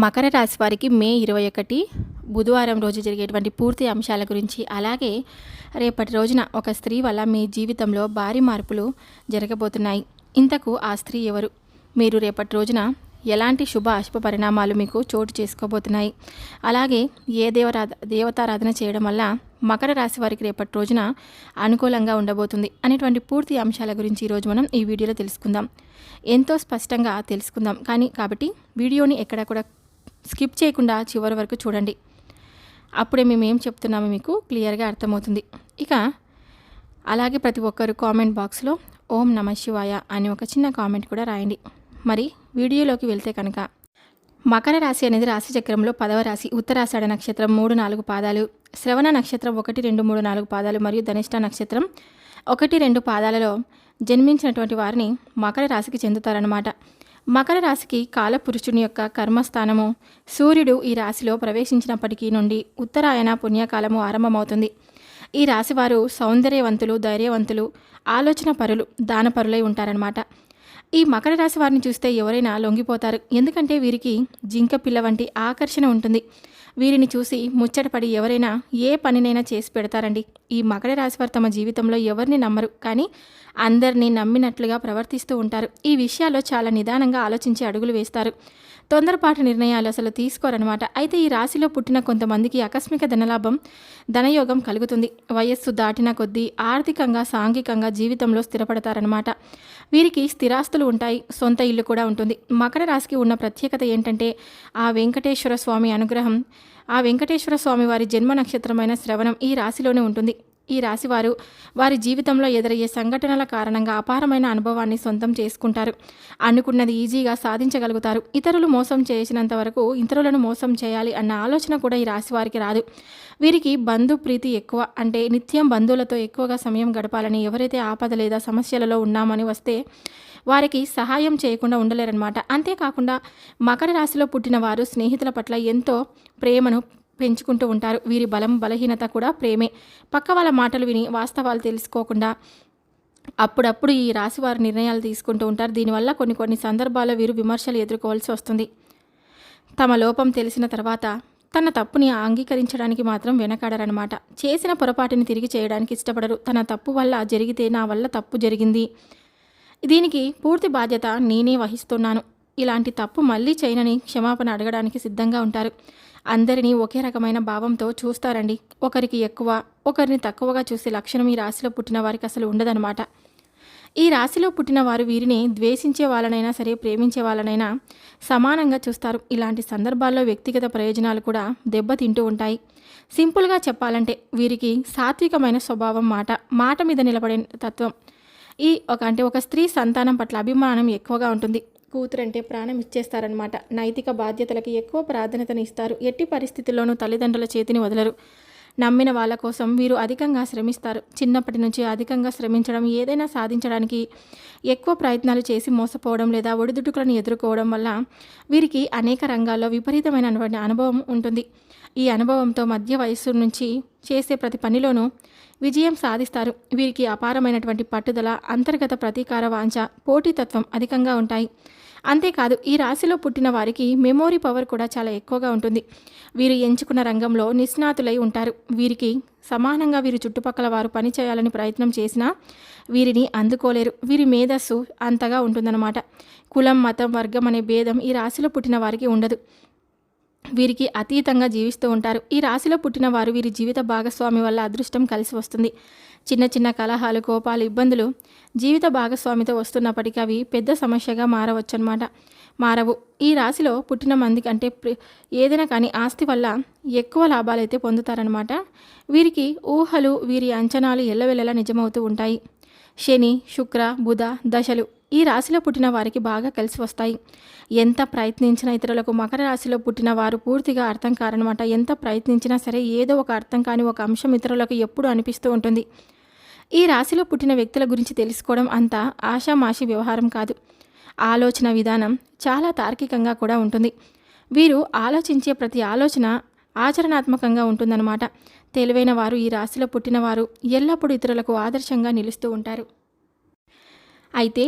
మకర రాశి వారికి మే ఇరవై ఒకటి బుధవారం రోజు జరిగేటువంటి పూర్తి అంశాల గురించి అలాగే రేపటి రోజున ఒక స్త్రీ వల్ల మీ జీవితంలో భారీ మార్పులు జరగబోతున్నాయి. ఇంతకు ఆ స్త్రీ ఎవరు? మీరు రేపటి రోజున ఎలాంటి శుభ అశుభ పరిణామాలు మీకు చోటు చేసుకోబోతున్నాయి? అలాగే ఏ దేవరా దేవతారాధన చేయడం వల్ల మకర రాశి వారికి రేపటి రోజున అనుకూలంగా ఉండబోతుంది అనేటువంటి పూర్తి అంశాల గురించి ఈరోజు మనం ఈ వీడియోలో తెలుసుకుందాం. ఎంతో స్పష్టంగా తెలుసుకుందాం కానీ కాబట్టి వీడియోని ఎక్కడ కూడా స్కిప్ చేయకుండా చివరి వరకు చూడండి. అప్పుడే మేము ఏం చెప్తున్నామో మీకు క్లియర్గా అర్థమవుతుంది. ఇక అలాగే ప్రతి ఒక్కరు కామెంట్ బాక్స్లో ఓం నమ శివాయ అని ఒక చిన్న కామెంట్ కూడా రాయండి. మరి వీడియోలోకి వెళ్తే కనుక మకర రాశి అనేది రాశి చక్రంలో పదవ రాశి ఉత్తరాషాఢ నక్షత్రం మూడు నాలుగు పాదాలు శ్రవణ నక్షత్రం ఒకటి రెండు మూడు నాలుగు పాదాలు మరియు ధనిష్ట నక్షత్రం ఒకటి రెండు పాదాలలో జన్మించినటువంటి వారిని మకర రాశికి చెందుతారన్నమాట. మకర రాశికి కాలపురుషుని యొక్క కర్మస్థానము సూర్యుడు ఈ రాశిలో ప్రవేశించినప్పటికీ నుండి ఉత్తరాయణ పుణ్యకాలము ఆరంభమవుతుంది. ఈ రాశివారు సౌందర్యవంతులు ధైర్యవంతులు ఆలోచన పరులు దానపరులై ఉంటారనమాట ఈ మకర రాశి వారిని చూస్తే ఎవరైనా లొంగిపోతారు. ఎందుకంటే వీరికి జింక పిల్ల వంటి ఆకర్షణ ఉంటుంది. వీరిని చూసి ముచ్చటపడి ఎవరైనా ఏ పనినైనా చేసి పెడతారండి. ఈ మకర రాశివారు తమ జీవితంలో ఎవరిని నమ్మరు కానీ అందరినీ నమ్మినట్లుగా ప్రవర్తిస్తూ ఉంటారు. ఈ విషయాల్లో చాలా నిదానంగా ఆలోచించి అడుగులు వేస్తారు. తొందరపాటు నిర్ణయాలు అసలు తీసుకోరనమాట అయితే ఈ రాశిలో పుట్టిన కొంతమందికి ఆకస్మిక ధనలాభం ధనయోగం కలుగుతుంది. వయస్సు దాటిన కొద్దీ ఆర్థికంగా సాంఘికంగా జీవితంలో స్థిరపడతారనమాట వీరికి స్థిరాస్తులు ఉంటాయి సొంత ఇల్లు కూడా ఉంటుంది. మకర రాశికి ఉన్న ప్రత్యేకత ఏంటంటే ఆ వెంకటేశ్వర స్వామి అనుగ్రహం. ఆ వెంకటేశ్వర స్వామి వారి జన్మ నక్షత్రమైన శ్రవణం ఈ రాశిలోనే ఉంటుంది. ఈ రాశివారు వారి జీవితంలో ఎదురయ్యే సంఘటనల కారణంగా అపారమైన అనుభవాన్ని సొంతం చేసుకుంటారు. అనుకున్నది ఈజీగా సాధించగలుగుతారు. ఇతరులు మోసం చేసినంత వరకు ఇతరులను మోసం చేయాలి అన్న ఆలోచన కూడా ఈ రాశివారికి రాదు. వీరికి బంధు ప్రీతి ఎక్కువ. అంటే నిత్యం బంధువులతో ఎక్కువగా సమయం గడపాలని ఎవరైతే ఆపద లేదా సమస్యలలో ఉన్నామని వస్తే వారికి సహాయం చేయకుండా ఉండలేరన్నమాట. అంతేకాకుండా మకర రాశిలో పుట్టిన వారు స్నేహితుల పట్ల ఎంతో ప్రేమను పెంచుకుంటూ ఉంటారు. వీరి బలం బలహీనత కూడా ప్రేమే. పక్క వాళ్ళ మాటలు విని వాస్తవాలు తెలుసుకోకుండా అప్పుడప్పుడు ఈ రాశి వారు నిర్ణయాలు తీసుకుంటూ ఉంటారు. దీనివల్ల కొన్ని కొన్ని సందర్భాల్లో వీరు విమర్శలు ఎదుర్కోవాల్సి వస్తుంది. తమ లోపం తెలిసిన తర్వాత తన తప్పుని అంగీకరించడానికి మాత్రం వెనకాడరనమాట చేసిన పొరపాటుని తిరిగి చేయడానికి ఇష్టపడరు. తన తప్పు వల్ల జరిగితే నా వల్ల తప్పు జరిగింది. దీనికి పూర్తి బాధ్యత నేనే వహిస్తున్నాను. ఇలాంటి తప్పు మళ్ళీ చేయనని క్షమాపణ అడగడానికి సిద్ధంగా ఉంటారు. అందరినీ ఒకే రకమైన భావంతో చూస్తారండి. ఒకరికి ఎక్కువ ఒకరిని తక్కువగా చూసే లక్షణం ఈ రాశిలో పుట్టిన వారికి అసలు ఉండదన్నమాట. ఈ రాశిలో పుట్టిన వారు వీరిని ద్వేషించే వాళ్ళనైనా సరే ప్రేమించే వాళ్ళనైనా సమానంగా చూస్తారు. ఇలాంటి సందర్భాల్లో వ్యక్తిగత ప్రయోజనాలు కూడా దెబ్బతింటూ ఉంటాయి. సింపుల్గా చెప్పాలంటే వీరికి సాత్వికమైన స్వభావం మాట మాట మీద నిలబడే తత్వం. ఈ ఒక అంటే ఒక స్త్రీ సంతానం పట్ల అభిమానం ఎక్కువగా ఉంటుంది. కూతురంటే ప్రాణం ఇచ్చేస్తారనమాట నైతిక బాధ్యతలకి ఎక్కువ ప్రాధాన్యతను ఇస్తారు. ఎట్టి పరిస్థితుల్లోనూ తల్లిదండ్రుల చేతిని వదలరు. నమ్మిన వాళ్ళ కోసం వీరు అధికంగా శ్రమిస్తారు. చిన్నప్పటి నుంచి అధికంగా శ్రమించడం ఏదైనా సాధించడానికి ఎక్కువ ప్రయత్నాలు చేసి మోసపోవడం లేదా ఒడిదుడుకులను ఎదుర్కోవడం వల్ల వీరికి అనేక రంగాల్లో విపరీతమైనటువంటి అనుభవం ఉంటుంది. ఈ అనుభవంతో మధ్య వయస్సు నుంచి చేసే ప్రతి పనిలోనూ విజయం సాధిస్తారు. వీరికి అపారమైనటువంటి పట్టుదల అంతర్గత ప్రతీకార వాంఛ పోటీతత్వం అధికంగా ఉంటాయి. అంతేకాదు ఈ రాశిలో పుట్టిన వారికి మెమోరీ పవర్ కూడా చాలా ఎక్కువగా ఉంటుంది. వీరు ఎంచుకున్న రంగంలో నిష్ణాతులై ఉంటారు. వీరికి సమానంగా వీరి చుట్టుపక్కల వారు పని చేయాలని ప్రయత్నం చేసినా వీరిని అందుకోలేరు. వీరి మేధస్సు అంతగా ఉంటుందన్నమాట. కులం మతం వర్గం అనే భేదం ఈ రాశిలో పుట్టిన వారికి ఉండదు. వీరికి అతీతంగా జీవిస్తూ ఉంటారు. ఈ రాశిలో పుట్టిన వారు వీరి జీవిత భాగస్వామి వల్ల అదృష్టం కలిసి వస్తుంది. చిన్న చిన్న కలహాలు కోపాలు ఇబ్బందులు జీవిత భాగస్వామితో వస్తున్నప్పటికీ అవి పెద్ద సమస్యగా మారవచ్చనమాట మారవు. ఈ రాశిలో పుట్టిన మంది కంటే ఏదైనా కానీ ఆస్తి వల్ల ఎక్కువ లాభాలు అయితే పొందుతారనమాట వీరికి ఊహలు వీరి అంచనాలు ఎల్లవెల్లలా నిజమవుతూ ఉంటాయి. శని శుక్ర బుధ దశలు ఈ రాశిలో పుట్టిన వారికి బాగా కలిసి వస్తాయి. ఎంత ప్రయత్నించినా ఇతరులకు మకర రాశిలో పుట్టిన వారు పూర్తిగా అర్థం కారనమాట. ఎంత ప్రయత్నించినా సరే ఏదో ఒక అర్థం కాని ఒక అంశం ఇతరులకు ఎప్పుడు అనిపిస్తూ ఉంటుంది. ఈ రాశిలో పుట్టిన వ్యక్తుల గురించి తెలుసుకోవడం అంత ఆషామాషి వ్యవహారం కాదు. ఆలోచన విధానం చాలా తార్కికంగా కూడా ఉంటుంది. వీరు ఆలోచించే ప్రతి ఆలోచన ఆచరణాత్మకంగా ఉంటుందన్నమాట. తెలివైన వారు ఈ రాశిలో పుట్టినవారు ఎల్లప్పుడూ ఇతరులకు ఆదర్శంగా నిలుస్తూ ఉంటారు. అయితే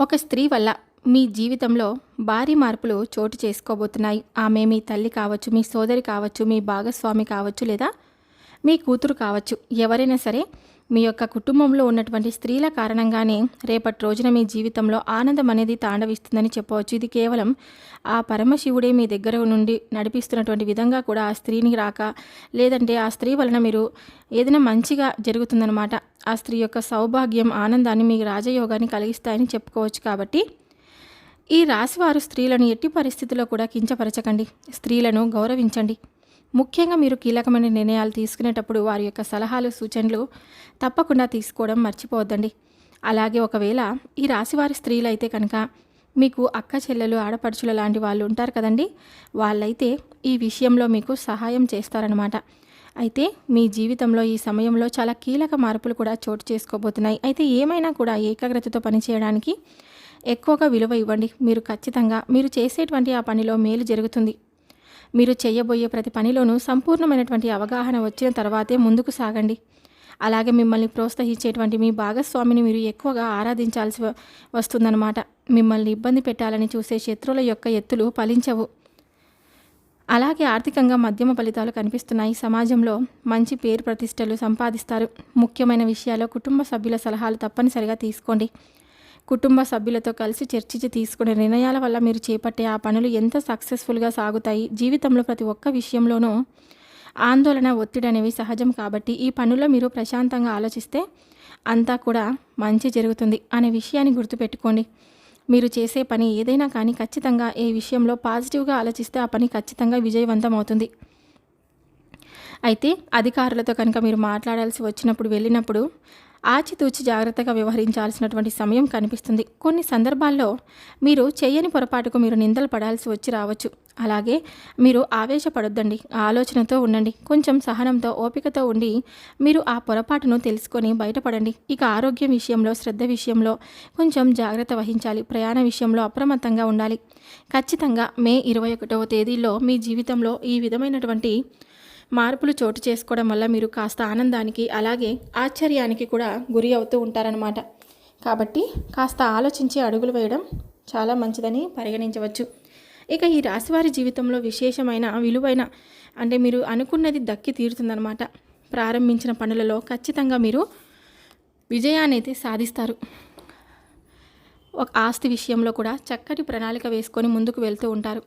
ఒక స్త్రీ వల్ల మీ జీవితంలో భారీ మార్పులు చోటు చేసుకోబోతున్నాయి. ఆమె మీ తల్లి కావచ్చు మీ సోదరి కావచ్చు మీ భాగస్వామి కావచ్చు లేదా మీ కూతురు కావచ్చు. ఎవరైనా సరే మీ యొక్క కుటుంబంలో ఉన్నటువంటి స్త్రీల కారణంగానే రేపటి రోజున మీ జీవితంలో ఆనందం అనేది తాండవిస్తుందని చెప్పవచ్చు. ఇది కేవలం ఆ పరమశివుడే మీ దగ్గర నుండి నడిపిస్తున్నటువంటి విధంగా కూడా ఆ స్త్రీని రాక లేదంటే ఆ స్త్రీ వలన మీరు ఏదైనా మంచిగా జరుగుతుందనమాట ఆ స్త్రీ యొక్క సౌభాగ్యం ఆనందాన్ని మీ రాజయోగాన్ని కలిగిస్తాయని చెప్పుకోవచ్చు కాబట్టి ఈ రాశివారు స్త్రీలను ఎట్టి పరిస్థితుల్లో కూడా కించపరచకండి. స్త్రీలను గౌరవించండి. ముఖ్యంగా మీరు కీలకమైన నిర్ణయాలు తీసుకునేటప్పుడు వారి యొక్క సలహాలు సూచనలు తప్పకుండా తీసుకోవడం మర్చిపోవద్దండి. అలాగే ఒకవేళ ఈ రాశివారి స్త్రీలు అయితే కనుక మీకు అక్క చెల్లెలు ఆడపడుచుల లాంటి వాళ్ళు ఉంటారు కదండి. వాళ్ళైతే ఈ విషయంలో మీకు సహాయం చేస్తారనమాట అయితే మీ జీవితంలో ఈ సమయంలో చాలా కీలక మార్పులు కూడా చోటు చేసుకోబోతున్నాయి. అయితే ఏమైనా కూడా ఏకాగ్రతతో పనిచేయడానికి ఎక్కువగా విలువ ఇవ్వండి. మీరు ఖచ్చితంగా మీరు చేసేటువంటి ఆ పనిలో మేలు జరుగుతుంది. మీరు చేయబోయే ప్రతి పనిలోనూ సంపూర్ణమైనటువంటి అవగాహన వచ్చిన తర్వాతే ముందుకు సాగండి. అలాగే మిమ్మల్ని ప్రోత్సహించేటువంటి మీ భాగస్వామిని మీరు ఎక్కువగా ఆరాధించాల్సి వస్తుందన్నమాట. మిమ్మల్ని ఇబ్బంది పెట్టాలని చూసే శత్రువుల యొక్క ఎత్తులు ఫలించవు. అలాగే ఆర్థికంగా మధ్యమ ఫలితాలు కనిపిస్తున్నాయి. సమాజంలో మంచి పేరు ప్రతిష్టలు సంపాదిస్తారు. ముఖ్యమైన విషయాల్లో కుటుంబ సభ్యుల సలహాలు తప్పనిసరిగా తీసుకోండి. కుటుంబ సభ్యులతో కలిసి చర్చించి తీసుకునే నిర్ణయాల వల్ల మీరు చేపట్టే ఆ పనులు ఎంత సక్సెస్ఫుల్గా సాగుతాయి? జీవితంలో ప్రతి ఒక్క విషయంలోనూ ఆందోళన ఒత్తిడి అనేవి సహజం కాబట్టి ఈ పనుల్లో మీరు ప్రశాంతంగా ఆలోచిస్తే అంతా కూడా మంచి జరుగుతుంది అనే విషయాన్ని గుర్తుపెట్టుకోండి. మీరు చేసే పని ఏదైనా కానీ ఖచ్చితంగా ఏ విషయంలో పాజిటివ్గా ఆలోచిస్తే ఆ పని ఖచ్చితంగా విజయవంతం అవుతుంది. అయితే అధికారులతో కనుక మీరు మాట్లాడాల్సి వచ్చినప్పుడు వెళ్ళినప్పుడు ఆచితూచి జాగ్రత్తగా వ్యవహరించాల్సినటువంటి సమయం కనిపిస్తుంది. కొన్ని సందర్భాల్లో మీరు చేయని పొరపాటుకు మీరు నిందలు పడాల్సి వచ్చి రావచ్చు. అలాగే మీరు ఆవేశపడొద్దండి ఆలోచనతో ఉండండి కొంచెం సహనంతో ఓపికతో ఉండి మీరు ఆ పొరపాటును తెలుసుకొని బయటపడండి. ఇక ఆరోగ్యం విషయంలో శ్రద్ధ విషయంలో కొంచెం జాగ్రత్త వహించాలి ప్రయాణ విషయంలో అప్రమత్తంగా ఉండాలి. ఖచ్చితంగా మే ఇరవై ఒకటవ తేదీలో మీ జీవితంలో ఈ విధమైనటువంటి మార్పులు చోటు చేసుకోవడం వల్ల మీరు కాస్త ఆనందానికి అలాగే ఆశ్చర్యానికి కూడా గురి అవుతూ ఉంటారనమాట కాబట్టి కాస్త ఆలోచించి అడుగులు వేయడం చాలా మంచిదని పరిగణించవచ్చు. ఇక ఈ రాశివారి జీవితంలో విశేషమైన విలువైన అంటే మీరు అనుకున్నది దక్కి తీరుతుందనమాట ప్రారంభించిన పనులలో ఖచ్చితంగా మీరు విజయాన్ని అయితే సాధిస్తారు. ఒక ఆస్తి విషయంలో కూడా చక్కటి ప్రణాళిక వేసుకొని ముందుకు వెళ్తూ ఉంటారు.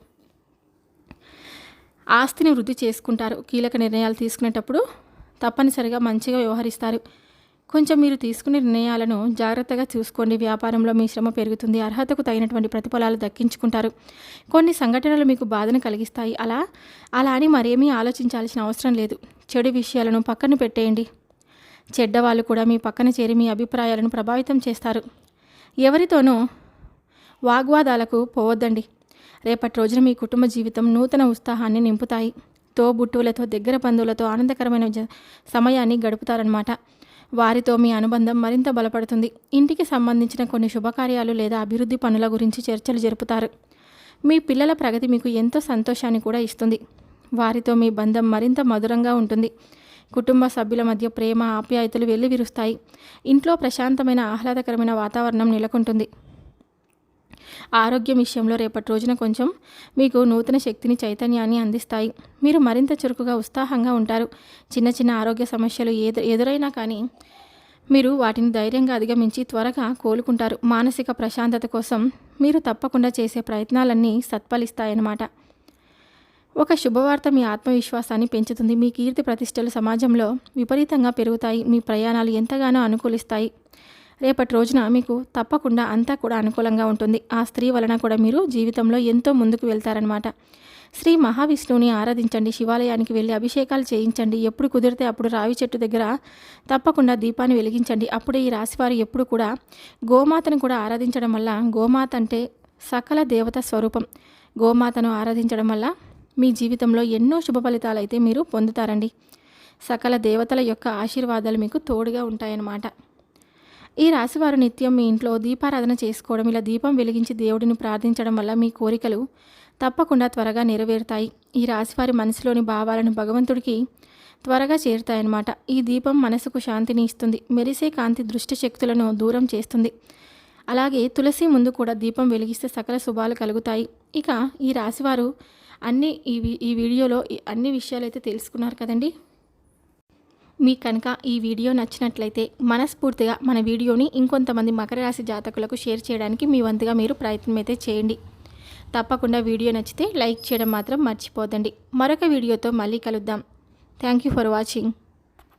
ఆస్తిని వృద్ధి చేసుకుంటారు. కీలక నిర్ణయాలు తీసుకునేటప్పుడు తప్పనిసరిగా మంచిగా వ్యవహరిస్తారు. కొంచెం మీరు తీసుకునే నిర్ణయాలను జాగ్రత్తగా చూసుకోండి. వ్యాపారంలో మీ శ్రమ పెరుగుతుంది. అర్హతకు తగినటువంటి ప్రతిఫలాలు దక్కించుకుంటారు. కొన్ని సంఘటనలు మీకు బాధను కలిగిస్తాయి. అలా అలా అని మరేమీ ఆలోచించాల్సిన అవసరం లేదు. చెడు విషయాలను పక్కన పెట్టేయండి. చెడ్డవాళ్ళు కూడా మీ పక్కన చేరి మీ అభిప్రాయాలను ప్రభావితం చేస్తారు. ఎవరితోనూ వాగ్వాదాలకు పోవద్దండి. రేపటి రోజున మీ కుటుంబ జీవితం నూతన ఉత్సాహాన్ని నింపుతాయి. తోబుట్టువులతో దగ్గర బంధువులతో ఆనందకరమైన సమయాన్ని గడుపుతారనమాట వారితో మీ అనుబంధం మరింత బలపడుతుంది. ఇంటికి సంబంధించిన కొన్ని శుభకార్యాలు లేదా అభివృద్ధి పనుల గురించి చర్చలు జరుపుతారు. మీ పిల్లల ప్రగతి మీకు ఎంతో సంతోషాన్ని కూడా ఇస్తుంది. వారితో మీ బంధం మరింత మధురంగా ఉంటుంది. కుటుంబ సభ్యుల మధ్య ప్రేమ ఆప్యాయతలు వెల్లివిరుస్తాయి. ఇంట్లో ప్రశాంతమైన ఆహ్లాదకరమైన వాతావరణం నెలకొంటుంది. ఆరోగ్యం విషయంలో రేపటి రోజున కొంచెం మీకు నూతన శక్తిని చైతన్యాన్ని అందిస్తాయి. మీరు మరింత చురుకుగా ఉత్సాహంగా ఉంటారు. చిన్న చిన్న ఆరోగ్య సమస్యలు ఎదు ఎదురైనా కానీ మీరు వాటిని ధైర్యంగా అధిగమించి త్వరగా కోలుకుంటారు. మానసిక ప్రశాంతత కోసం మీరు తప్పకుండా చేసే ప్రయత్నాలన్నీ సత్ఫలిస్తాయన్నమాట. ఒక శుభవార్త మీ ఆత్మవిశ్వాసాన్ని పెంచుతుంది. మీ కీర్తి ప్రతిష్టలు సమాజంలో విపరీతంగా పెరుగుతాయి. మీ ప్రయాణాలు ఎంతగానో అనుకూలిస్తాయి. రేపటి రోజున మీకు తప్పకుండా అంతా కూడా అనుకూలంగా ఉంటుంది. ఆ స్త్రీ వలన కూడా మీరు జీవితంలో ఎంతో ముందుకు వెళ్తారనమాట శ్రీ మహావిష్ణువుని ఆరాధించండి శివాలయానికి వెళ్ళి అభిషేకాలు చేయించండి. ఎప్పుడు కుదిరితే అప్పుడు రావి చెట్టు దగ్గర తప్పకుండా దీపాన్ని వెలిగించండి. అప్పుడే ఈ రాశివారు ఎప్పుడు కూడా గోమాతను కూడా ఆరాధించడం వల్ల గోమాత అంటే సకల దేవత స్వరూపం. గోమాతను ఆరాధించడం వల్ల మీ జీవితంలో ఎన్నో శుభ ఫలితాలు అయితే మీరు పొందుతారండి. సకల దేవతల యొక్క ఆశీర్వాదాలు మీకు తోడుగా ఉంటాయన్నమాట. ఈ రాశివారు నిత్యం మీ ఇంట్లో దీపారాధన చేసుకోవడం ఇలా దీపం వెలిగించి దేవుడిని ప్రార్థించడం వల్ల మీ కోరికలు తప్పకుండా త్వరగా నెరవేరుతాయి. ఈ రాశివారి మనసులోని భావాలను భగవంతుడికి త్వరగా చేరుతాయన్నమాట. ఈ దీపం మనసుకు శాంతిని ఇస్తుంది. మెరిసే కాంతి దృష్టి శక్తులను దూరం చేస్తుంది. అలాగే తులసి ముందు కూడా దీపం వెలిగిస్తే సకల శుభాలు కలుగుతాయి. ఇక ఈ రాశివారు అన్ని ఈ ఈ వీడియోలో అన్ని విషయాలు అయితే తెలుసుకున్నారు కదండి. మీకు కనుక ఈ వీడియో నచ్చినట్లయితే మనస్ఫూర్తిగా మన వీడియోని ఇంకొంతమంది మకర రాశి జాతకులకు షేర్ చేయడానికి మీ వంతుగా మీరు ప్రయత్నం అయితే చేయండి. తప్పకుండా వీడియో నచ్చితే లైక్ చేయడం మాత్రం మర్చిపోదండి మరొక వీడియోతో మళ్ళీ కలుద్దాం. Thank you for watching